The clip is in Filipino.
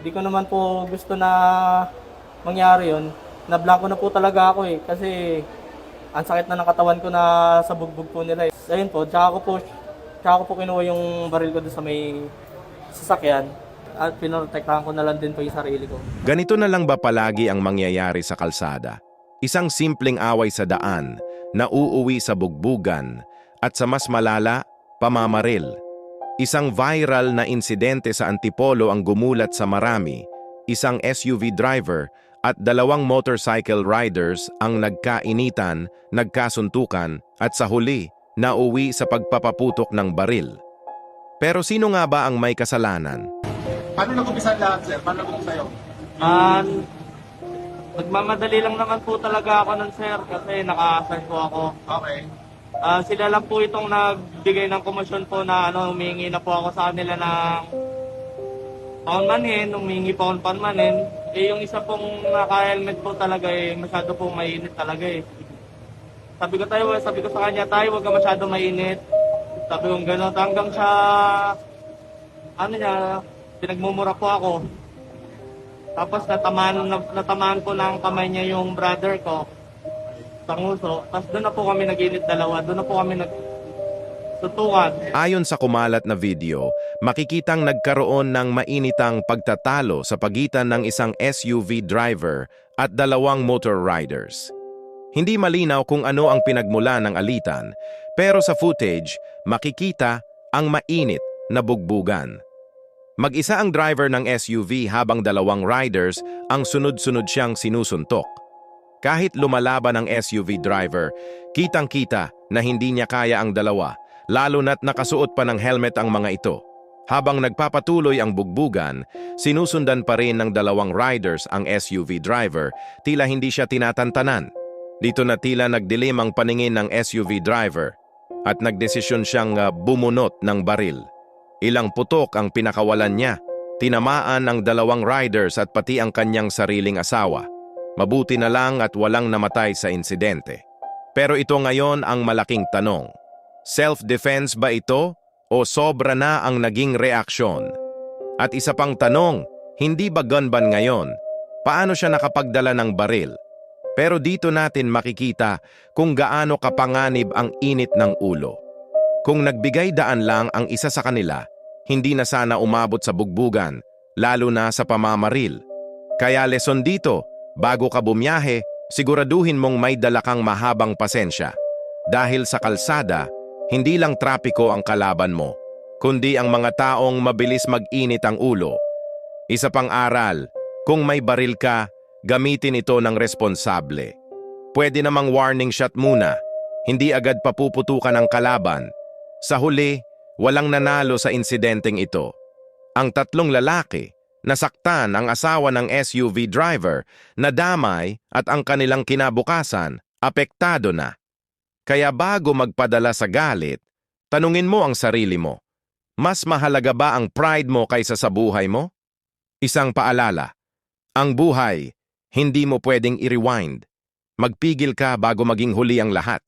Hindi ko naman po gusto na mangyari yon. Nablangko na po talaga ako eh. Kasi ang sakit na ng katawan ko na sa bugbog po nila eh. Ayun po, tsaka ko po, tsaka ko po kinuha yung baril ko doon sa may sasakyan. At pinoprotektahan ko na lang din po yung sarili ko. Ganito na lang ba palagi ang mangyayari sa kalsada? Isang simpleng away sa daan na uuwi sa bugbugan at sa mas malala, pamamaril. Isang viral na insidente sa Antipolo ang gumulat sa marami. Isang SUV driver at dalawang motorcycle riders ang nagkainitan, nagkasuntukan at sa huli, nauwi sa pagpapaputok ng baril. Pero sino nga ba ang may kasalanan? Paano nag-umpisa lahat, sir? Paano nag-umpisa sa'yo? Um, nagmamadali lang naman po talaga ako nun sir kasi naka-assign po ako. Okay. Ah, sila lang po itong nagbigay ng komisyon po na ano, humingi na po ako sa kanila ng paunmanin, humingi po akong paunmanin. Eh, yung isa pong naka-helmet po talaga eh, masyado po mainit talaga eh. Sabi ko tayo, sabi ko sa kanya, tayo, huwag ka masyado mainit. Sabi ko gano'n, hanggang sa, ano niya, pinagmumura po ako. Tapos natamaan, natamaan po ng kamay niya yung brother ko sa nguso. Tapos doon na po kami nag-init dalawa. Doon na po kami nagtutukan. Ayon sa kumalat na video, makikitang nagkaroon ng mainitang pagtatalo sa pagitan ng isang SUV driver at dalawang motor riders. Hindi malinaw kung ano ang pinagmula ng alitan, pero sa footage, makikita ang mainit na bugbugan. Mag-isa ang driver ng SUV habang dalawang riders ang sunod-sunod siyang sinusuntok. Kahit lumalaban ang SUV driver, kitang-kita na hindi niya kaya ang dalawa, lalo na't nakasuot pa ng helmet ang mga ito. Habang nagpapatuloy ang bugbugan, sinusundan pa rin ng dalawang riders ang SUV driver, tila hindi siya tinatantanan. Dito na tila nagdilim ang paningin ng SUV driver at nagdesisyon siyang ah, bumunot ng baril. Ilang putok ang pinakawalan niya, tinamaan ang dalawang riders at pati ang kanyang sariling asawa. Mabuti na lang at walang namatay sa insidente. Pero ito ngayon ang malaking tanong. Self-defense ba ito o sobra na ang naging reaksyon? At isa pang tanong, hindi ba gunban ngayon? Paano siya nakapagdala ng baril? Pero dito natin makikita kung gaano kapanganib ang init ng ulo. Kung nagbigay daan lang ang isa sa kanila, hindi na sana umabot sa bugbugan, lalo na sa pamamaril. Kaya leson dito, bago ka bumiyahe, siguraduhin mong may dala kang mahabang pasensya. Dahil sa kalsada, hindi lang trapiko ang kalaban mo, kundi ang mga taong mabilis mag-init ang ulo. Isa pang aral, kung may baril ka, gamitin ito ng responsable. Pwede namang warning shot muna, hindi agad papuputukan ang kalaban. Sa huli, walang nanalo sa insidenteng ito. Ang tatlong lalaki, nasaktan ang asawa ng SUV driver, nadamay at ang kanilang kinabukasan, apektado na. Kaya bago magpadala sa galit, tanungin mo ang sarili mo, mas mahalaga ba ang pride mo kaysa sa buhay mo? Isang paalala, ang buhay, hindi mo pwedeng i-rewind. Magpigil ka bago maging huli ang lahat.